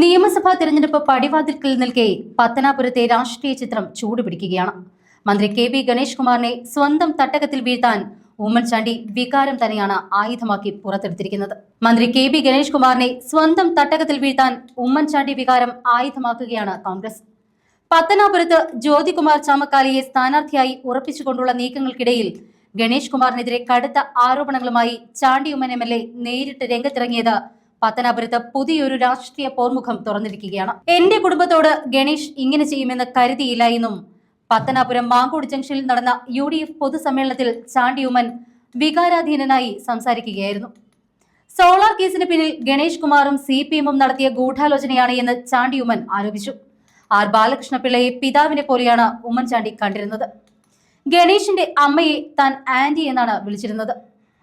നിയമസഭാ തെരഞ്ഞെടുപ്പ് പടിവാതിൽക്കൽ നിൽക്കെ പത്തനാപുരത്തെ രാഷ്ട്രീയ ചിത്രം ചൂടുപിടിക്കുകയാണ്. മന്ത്രി കെ വി ഗണേഷ് കുമാറിനെ സ്വന്തം തട്ടകത്തിൽ വീഴ്ത്താൻ ഉമ്മൻചാണ്ടി വികാരം തന്നെയാണ് ആയുധമാക്കി പുറത്തെടുത്തിരിക്കുന്നത്. മന്ത്രി കെ വി ഗണേഷ് കുമാറിനെ സ്വന്തം തട്ടകത്തിൽ വീഴ്ത്താൻ ഉമ്മൻചാണ്ടി വികാരം ആയുധമാക്കുകയാണ് കോൺഗ്രസ്. പത്തനാപുരത്ത് ജ്യോതികുമാർ ചാമക്കാലിയെ സ്ഥാനാർത്ഥിയായി ഉറപ്പിച്ചുകൊണ്ടുള്ള നീക്കങ്ങൾക്കിടയിൽ ഗണേഷ് കുമാറിനെതിരെ കടുത്ത ആരോപണങ്ങളുമായി Chandy Oommen M L A നേരിട്ട് രംഗത്തിറങ്ങിയത് പത്തനാപുരത്ത് പുതിയൊരു രാഷ്ട്രീയ പോർമുഖം തുറന്നിരിക്കുകയാണ്. എന്റെ കുടുംബത്തോട് ഗണേഷ് ഇങ്ങനെ ചെയ്യുമെന്ന് കരുതിയില്ല എന്നും പത്തനാപുരം മാങ്കോട് ജംഗ്ഷനിൽ നടന്ന യു ഡി എഫ് പൊതുസമ്മേളനത്തിൽ ചാണ്ടിയുമൻ വികാരാധീനനായി സംസാരിക്കുകയായിരുന്നു. സോളാർ കേസിന് പിന്നിൽ ഗണേഷ് കുമാറും സി പി എമ്മും നടത്തിയ ഗൂഢാലോചനയാണ് എന്ന് ചാണ്ടിയുമൻ ആരോപിച്ചു. ആർ ബാലകൃഷ്ണപിള്ളയെ പിതാവിനെ പോലെയാണ് ഉമ്മൻചാണ്ടി കണ്ടിരുന്നത്. ഗണേഷിന്റെ അമ്മയെ താൻ ആന്റി എന്നാണ് വിളിച്ചിരുന്നത്.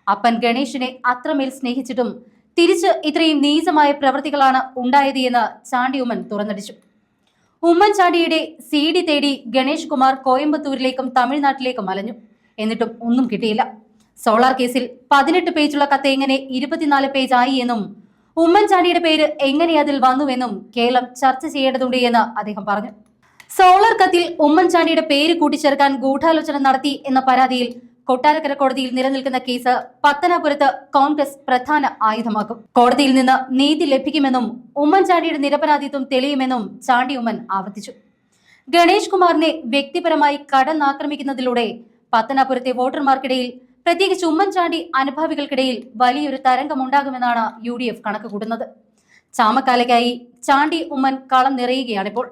അപ്പൻ ഗണേഷിനെ അത്രമേൽ സ്നേഹിച്ചിട്ടും തിരിച്ച് ഇത്രയും നീചമായ പ്രവൃത്തികളാണ് ഉണ്ടായത് എന്ന് ചാണ്ടി ഉമ്മൻ തുറന്നടിച്ചു. ഉമ്മൻചാണ്ടിയുടെ സി ഡി തേടി ഗണേഷ് കുമാർ കോയമ്പത്തൂരിലേക്കും തമിഴ്നാട്ടിലേക്കും അലഞ്ഞു എന്നിട്ടും ഒന്നും കിട്ടിയില്ല. സോളാർ കേസിൽ പതിനെട്ട് പേജുള്ള കത്ത് എങ്ങനെ ഇരുപത്തിനാല് പേജ് ആയി എന്നും ഉമ്മൻചാണ്ടിയുടെ പേര് എങ്ങനെ അതിൽ വന്നുവെന്നും കേരളം ചർച്ച ചെയ്യേണ്ടതുണ്ട് എന്ന് അദ്ദേഹം പറഞ്ഞു. സോളാർ കത്തിൽ ഉമ്മൻചാണ്ടിയുടെ പേര് കൂട്ടിച്ചേർക്കാൻ ഗൂഢാലോചന നടത്തി എന്ന പരാതിയിൽ കൊട്ടാരക്കര കോടതിയിൽ നിലനിൽക്കുന്ന കേസ് പത്തനാപുരത്ത് കോൺഗ്രസ് പ്രധാന ആയുധമാക്കും. കോടതിയിൽ നിന്ന് നീതി ലഭിക്കുമെന്നും ഉമ്മൻചാണ്ടിയുടെ നിരപരാധിത്വം തെളിയുമെന്നും ചാണ്ടി ഉമ്മൻ ആവർത്തിച്ചു. ഗണേഷ് കുമാറിനെ വ്യക്തിപരമായി കടന്നാക്രമിക്കുന്നതിലൂടെ പത്തനാപുരത്തെ വോട്ടർമാർക്കിടയിൽ പ്രത്യേകിച്ച് ഉമ്മൻചാണ്ടി അനുഭാവികൾക്കിടയിൽ വലിയൊരു തരംഗമുണ്ടാകുമെന്നാണ് യു ഡി എഫ് കണക്കുകൂട്ടുന്നത്. ചാമക്കാലയ്ക്കായി ചാണ്ടി ഉമ്മൻ കളം നിറയുകയാണിപ്പോൾ.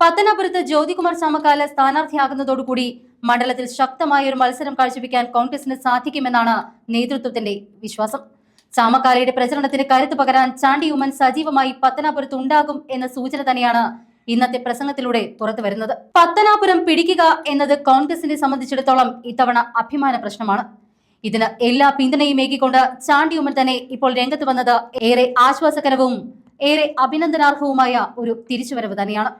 പത്തനാപുരത്ത് ജ്യോതികുമാർ ചാമക്കാല സ്ഥാനാർത്ഥിയാകുന്നതോടുകൂടി മണ്ഡലത്തിൽ ശക്തമായ ഒരു മത്സരം കാഴ്ചവെക്കാൻ കോൺഗ്രസിന് സാധിക്കുമെന്നാണ് നേതൃത്വത്തിന്റെ വിശ്വാസം. ചാമക്കാലയുടെ പ്രചരണത്തിന് കരുത്ത് പകരാൻ ചാണ്ടി ഉമ്മൻ സജീവമായി പത്തനാപുരത്ത് ഉണ്ടാകും എന്ന സൂചന തന്നെയാണ് ഇന്നത്തെ പ്രസംഗത്തിലൂടെ പുറത്തു വരുന്നത്. പത്തനാപുരം പിടിക്കുക എന്നത് കോൺഗ്രസിനെ സംബന്ധിച്ചിടത്തോളം ഇത്തവണ അഭിമാന പ്രശ്നമാണ്. ഇതിന് എല്ലാ പിന്തുണയും ഏകിക്കൊണ്ട് ചാണ്ടി ഉമ്മൻ തന്നെ ഇപ്പോൾ രംഗത്ത് വന്നത് ഏറെ ആശ്വാസകരവും ഏറെ അഭിനന്ദനാർഹവുമായ ഒരു തിരിച്ചുവരവ് തന്നെയാണ്.